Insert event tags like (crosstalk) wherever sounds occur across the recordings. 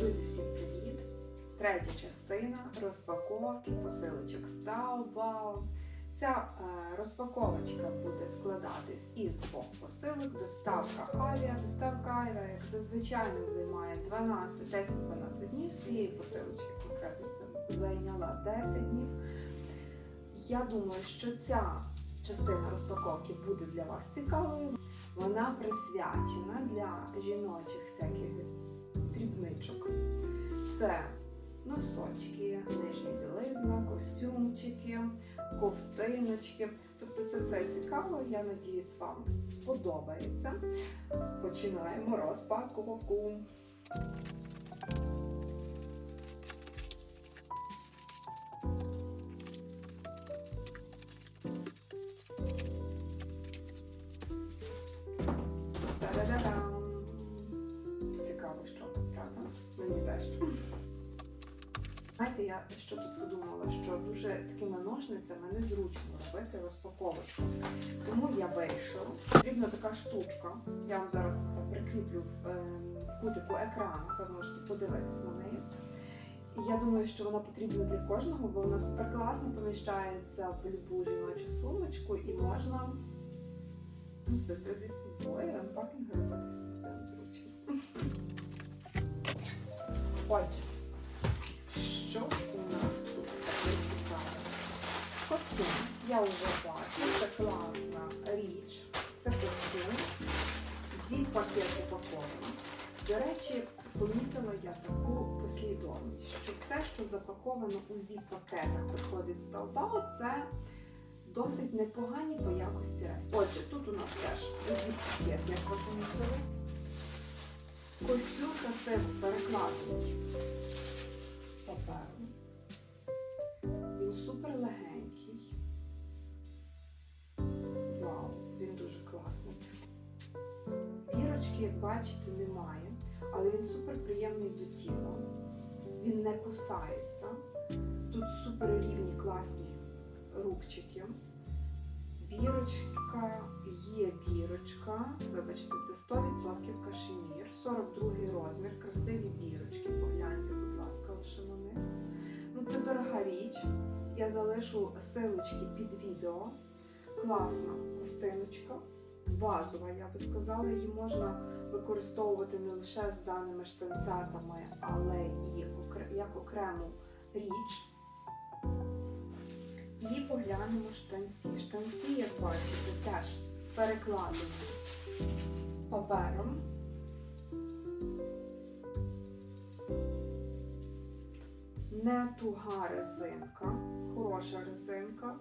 Друзі, всім привіт! Третя частина розпаковки посилочок з Taobao. Ця е, розпаковочка буде складатись із двох посилок. Доставка авіа. Доставка авіа, як зазвичай, займає 12, 10-12 днів. Цієї посилочки конкретно зайняла 10 днів. Я думаю, що ця частина розпаковки буде для вас цікавою. Вона присвячена для жіночих всяких дрібничок. Це носочки, нижня білизна, костюмчики, ковтиночки. Тобто це все цікаво. Я надіюсь, вам сподобається. Починаємо розпаковку. Цікаво, що тут, правда? Мені теж. Знаєте, я що тут подумала, що дуже такими ножницями незручно робити розпаковочку. Тому я вирішила. Потрібна така штучка. Я вам зараз прикріплю в, ем, кутику екрану, ви можете подивитись на неї. І я думаю, що вона потрібна для кожного, бо вона супер класно поміщається в любу жіночу сумочку і можна носити зі собою, анпакінг робити собі зручно. Отже, що ж у нас тут таке цікаве? Костюм. Я вже бачу, це класна річ. Це костюм. Зіп пакет упакований. До речі, помітила я таку послідовність, що все, що запаковано у зіп-пакетах, приходить з Taobao, це досить непогані по якості речі. Отже, тут у нас теж зіп-пакет, як ви помітили. Костюм красиво перекладений папером. Він супер легенький. Вау, він дуже класний. Бірочки, як бачите, немає, але він супер приємний до тіла. Він не кусається. Тут супер рівні класні рубчики. Бірочка є бірочка. Вибачте, це 100% кашемір, 42 розмір, красиві бірочки. Погляньте, будь ласка, лише на них. Ну, це дорога річ. Я залишу силочки під відео. Класна ковтиночка, базова, я би сказала, її можна використовувати не лише з даними штанцятами, але і як окрему річ. І поглянемо штанці. Штанці, як бачите, теж перекладені папером. Не туга резинка, хороша резинка.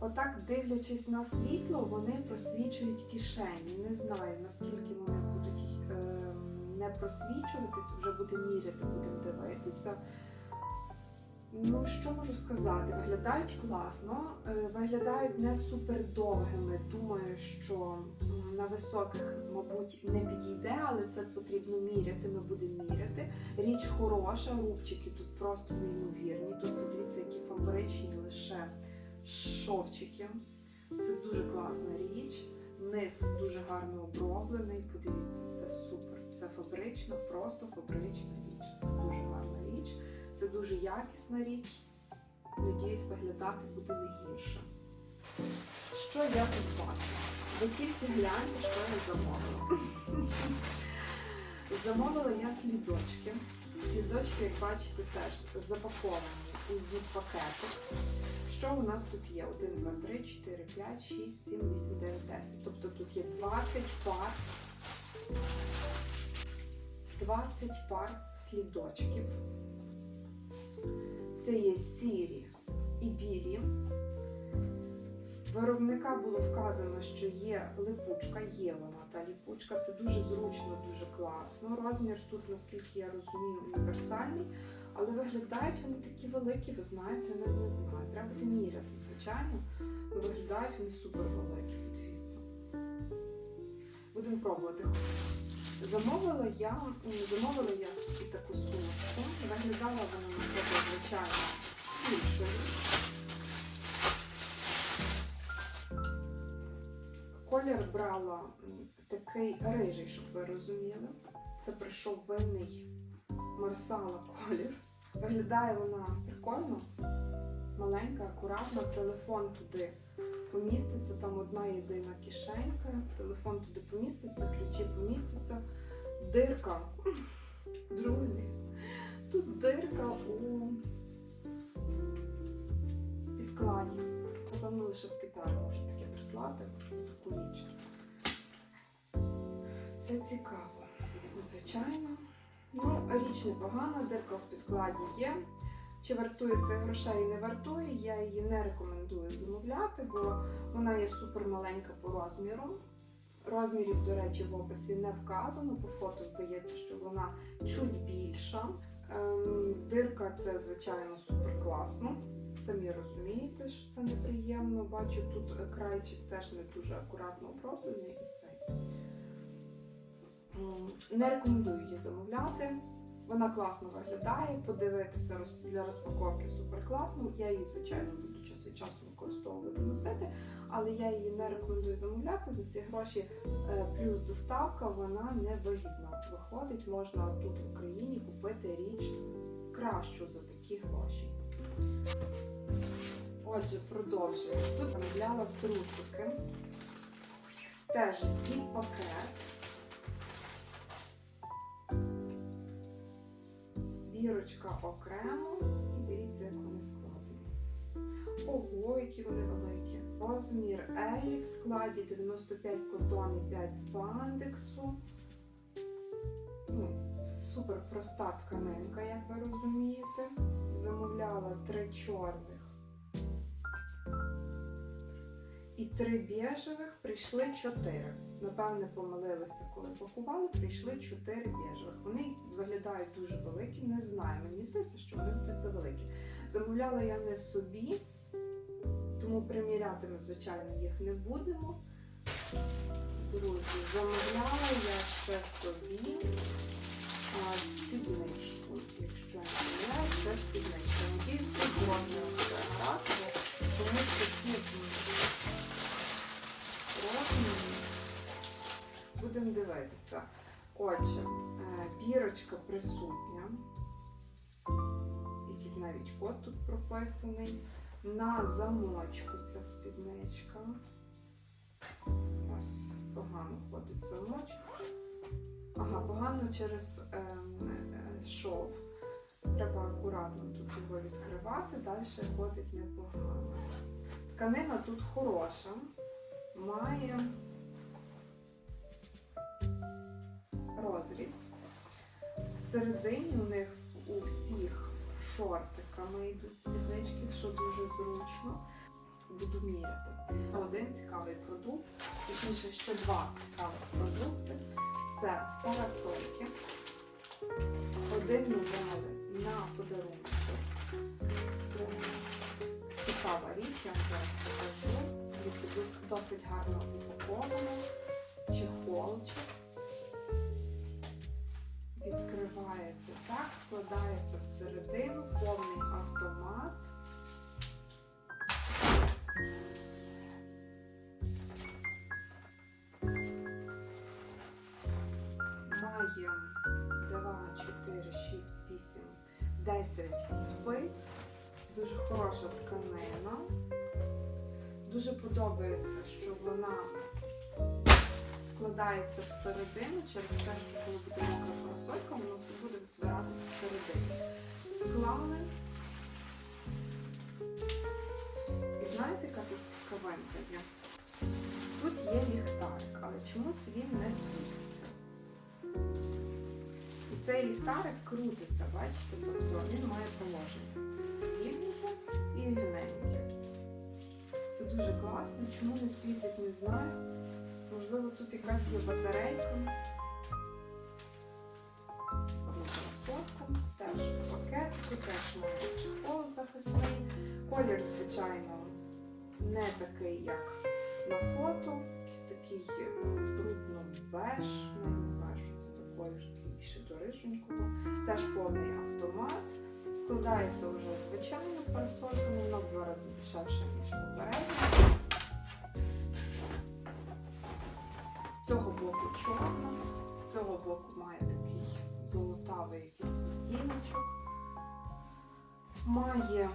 Отак, дивлячись на світло, вони просвічують кишені. Не знаю, наскільки вони будуть ем, не просвічуватись, вже будемо міряти, будемо дивитися. Ну, що можу сказати? Виглядають класно, е, виглядають не супер довгими. Думаю, що на високих, мабуть, не підійде, але це потрібно міряти. Ми будемо міряти. Річ хороша, рубчики тут просто неймовірні. Тут подивіться, які фабричні лише шовчики. Це дуже класна річ. Низ дуже гарно оброблений. Подивіться, це супер. Це фабрична, просто фабрична річ. Це дуже гарна річ. Це дуже якісна річ. Надіюсь, виглядати буде не гірше. Що я тут бачу? Ви тільки гляньте, що я замовила. (laughs) Замовила я слідочки. Слідочки, як бачите, теж запаковані у зіп-пакетик. Що у нас тут є? 1, 2, 3, 4, 5, 6, 7, 8, 9, 10. Тобто тут є 20 пар. 20 пар слідочків. Це є сірі і білі. Виробника було вказано, що є липучка, є вона та липучка. Це дуже зручно, дуже класно. Розмір тут, наскільки я розумію, універсальний, але виглядають вони такі великі, ви знаєте, не, не знаю. Треба міряти, звичайно. Але виглядають вони супер великі, подивіться. Будемо пробувати. Замовила я, замовила я собі таку сумочку. Виглядала вона на себе, звичайно, іншою. Колір брала такий рижий, щоб ви розуміли. Це прийшов винний Марсала колір. Виглядає вона прикольно, маленька, акуратна, телефон туди поміститься, там одна єдина кишенька, телефон туди поміститься, ключі помістяться. Дирка. Друзі, тут дирка у підкладі. Напевно, лише з Китаю можуть таке прислати, таку річ. Це цікаво. Звичайно. Ну, річ непогана, дирка в підкладі є. Чи вартує це грошей не вартує, я її не рекомендую замовляти, бо вона є супер маленька по розміру. Розмірів, до речі, в описі не вказано. По фото здається, що вона чуть більша. Ем, дирка це, звичайно, супер класно. Самі розумієте, що це неприємно. Бачу, тут крайчик теж не дуже акуратно оброблений і цей. Не рекомендую її замовляти. Вона класно виглядає, подивитися для розпаковки супер класно. Я її, звичайно, буду час від часу використовувати носити, але я її не рекомендую замовляти. За ці гроші е, плюс доставка вона не вигідна. Виходить, можна тут в Україні купити річ кращу за такі гроші. Отже, продовжую. Тут замовляла трусики. Теж зіп-пакет. Бірочка окремо. І дивіться, як вони складені. Ого, які вони великі. Розмір L в складі 95 котон і 5 спандексу. Ну, супер проста тканинка, як ви розумієте. Замовляла три чорних і три біжевих, прийшли чотири. Напевне, помилилися, коли пакували, прийшли чотири біжевих. Вони виглядають дуже великі, не знаю. Мені здається, що вони будуть завеликі. Замовляла я не собі, тому приміряти ми, звичайно, їх не будемо. Друзі, замовляла я ще собі а. Дивитися. Отже, е, бірочка присутня. Якийсь навіть код тут прописаний. На замочку ця спідничка. Ось погано ходить замочок. Ага, погано через ем, е, шов. Треба акуратно тут його відкривати, далі ходить непогано. Тканина тут хороша, має розріз. Всередині у них у всіх шортиками йдуть спіднички, що дуже зручно. Буду міряти. Один цікавий продукт, точніше ще два цікавих продукти. Це парасольки. Один ми на подарунок. Це цікава річ, я вам зараз покажу. Дос- досить гарно упаковано. Чехолчик. Відкривається так, складається всередину, повний автомат. Має 2, 4, 6, 8, 10 спиць. Дуже хороша тканина. Дуже подобається, що вона складається всередину через те, що коли буде мокра парасолька, воно все буде збиратися всередині. Склали. І знаєте, яка тут цікавинка є? Тут є ліхтарик, але чомусь він не світиться. І цей ліхтарик крутиться, бачите? Тобто він має положення. Зігнуте і рівненьке. Це дуже класно. Чому не світить, не знаю. Можливо, тут якась є батарейка. Теж в пакетику, теж має чехол захисний. Колір, звичайно, не такий, як на фото. Якийсь такий брудно-беж. Я не знаю, що це за колір, такий більше до риженького. Теж повний автомат. Складається вже звичайно парасольками, воно в два рази дешевше, ніж попередньо. Цього боку чорно, з цього боку має такий золотавий якийсь відтінок. рамочок. Має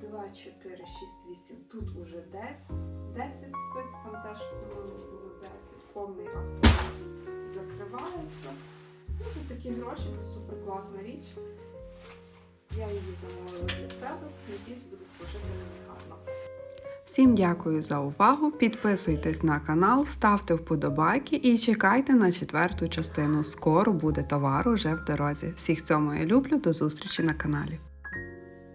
2, 4, 6, 8. Тут уже 10. 10 спиць, там теж було 10. Повний авто закривається. Ну, за такі гроші це супер класна річ. Я її замовила для себе. Надіюсь, буде служити мені гарно. Всім дякую за увагу. Підписуйтесь на канал, ставте вподобайки і чекайте на четверту частину. Скоро буде товар уже в дорозі. Всіх цьому я люблю. До зустрічі на каналі.